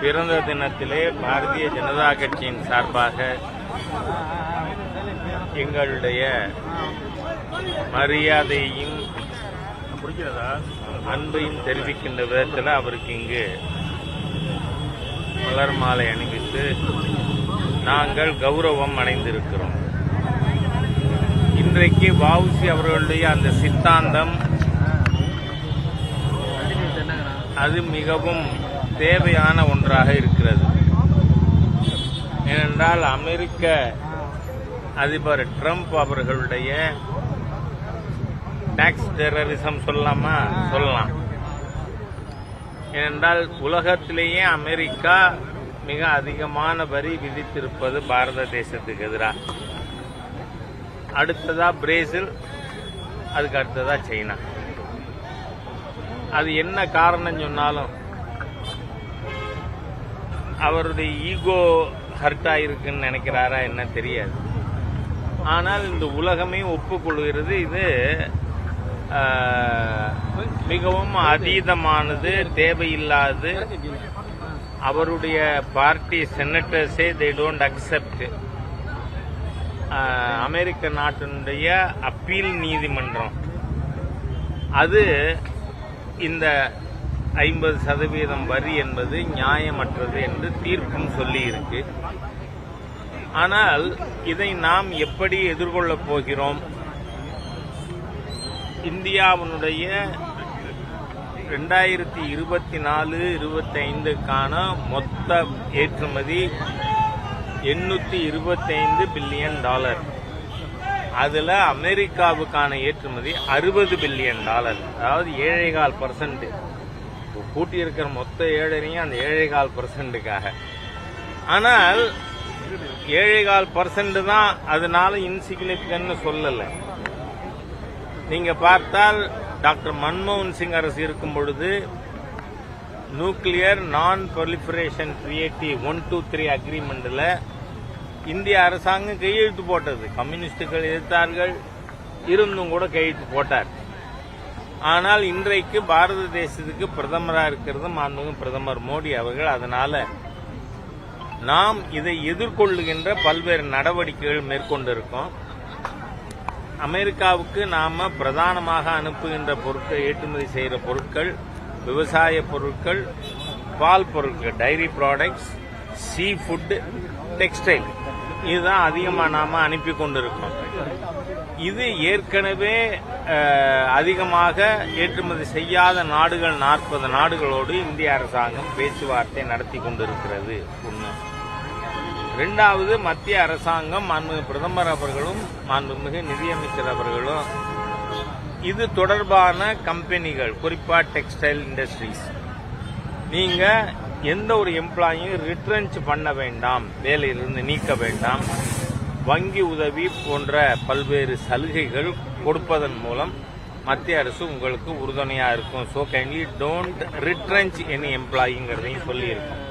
பிறந்த தினத்திலே பாரதிய ஜனதா கட்சியின் சார்பாக எங்களுடைய மரியாதையையும் அன்பையும் தெரிவிக்கின்ற விதத்தில் அவருக்கு இங்கு மலர் மாலை அணிவித்து நாங்கள் கௌரவம் அடைந்திருக்கிறோம். இன்றைக்கு வாவுசி அவர்களுடைய அந்த சித்தாந்தம் அது மிகவும் தேவையான ஒன்றாக இருக்கிறது. ஏனென்றால் அமெரிக்க அதிபர் ட்ரம்ப் அவர்களுடைய டாக்ஸ் டெரரிசம் சொல்லலாமா சொல்லலாம். ஏனென்றால் உலகத்திலேயே அமெரிக்கா மிக அதிகமான வரி விதித்திருப்பது பாரத தேசத்துக்கு எதிராக அடுத்ததா பிரேசில் அதுக்கு அடுத்ததா சைனா. அது என்ன காரணம் சொன்னாலும் அவருடைய ஈகோ ஹர்ட் ஆயிருக்குன்னு நினைக்கிறாரா என்ன தெரியாது. ஆனால் இந்த உலகமே ஒப்புக்கொள்கிறது இது மிகவும் அதீதமானது தேவையில்லாது. அவருடைய பார்ட்டி செனட்டர்ஸே தே டோன்ட் அக்செப்ட் அமெரிக்க நாட்டினுடைய அப்பீல் நீதிமன்றம். அது இந்த ஐம்பது சதவீதம் வரி என்பது நியாயமற்றது என்று தீர்ப்பும் சொல்லியிருக்கு. ஆனால் இதை நாம் எப்படி எதிர்கொள்ளப் போகிறோம்? இந்தியாவினுடைய ரெண்டாயிரத்தி இருபத்தி நாலு இருபத்தைந்துக்கான மொத்த ஏற்றுமதி எண்ணூற்றி இருபத்தைந்து பில்லியன் டாலர். அதில் அமெரிக்காவுக்கான ஏற்றுமதி அறுபது பில்லியன் டாலர். அதாவது ஏழைகால் பர்சன்ட் கூட்டி கூட்டியிருக்கிற மொத்த ஏழரையும் அந்த ஏழைகால் பர்சன்ட்டுக்காக ஆனால் ஏழைகால் பர்சன்ட் தான் அதனால இன்சிக்னிபிகன்ட்னு சொல்லலை. நீங்க பார்த்தால் டாக்டர் மன்மோகன் சிங் அரசு இருக்கும் பொழுது nuclear non proliferation treaty one two three அக்ரிமெண்ட்ல இந்திய அரசாங்கம் கையெழுத்து போட்டது. கம்யூனிஸ்டுகள் எதிர்த்தார்கள் இருந்தும் கூட கையெழுத்து போட்டார். ஆனால் இன்றைக்கு பாரத தேசத்துக்கு பிரதமராக இருக்கிறது மாண்புமிகு பிரதமர் மோடி அவர்கள். அதனால நாம் இதை எதிர்கொள்ளுகின்ற பல்வேறு நடவடிக்கைகள் மேற்கொண்டிருக்கோம். அமெரிக்காவுக்கு நாம் பிரதானமாக அனுப்புகின்ற பொருட்கள் ஏற்றுமதி செய்கிற பொருட்கள் விவசாய பொருட்கள் பால் பொருட்கள் dairy products sea food textile இதுதான் அதிகமாக நாம் அனுப்பி கொண்டிருக்கோம். இது ஏற்கனவே அதிகமாக ஏற்றுமதி செய்யாத நாடுகள் நாற்பது நாடுகளோடு இந்திய அரசாங்கம் பேச்சுவார்த்தை நடத்தி கொண்டிருக்கிறது. ஒன்று ரெண்டாவது மத்திய அரசாங்கம் மாண்புமிகு பிரதமர் அவர்களும் மாண்புமிகு நிதியமைச்சர் அவர்களும் இது தொடர்பான கம்பெனிகள் குறிப்பா டெக்ஸ்டைல் இண்டஸ்ட்ரீஸ். நீங்கள் எந்த ஒரு எம்ப்ளாயும் ரிட்ரன்ச் பண்ண வேண்டாம் வேலையிலிருந்து நீக்க வேண்டாம். வங்கி உதவி போன்ற பல்வேறு சலுகைகள் கொடுப்பதன் மூலம் மத்திய அரசு உங்களுக்கு உறுதுணையாக இருக்கும். So kindly don't retrench any எம்ப்ளாயிங்கிறதையும் சொல்லியிருக்கோம்.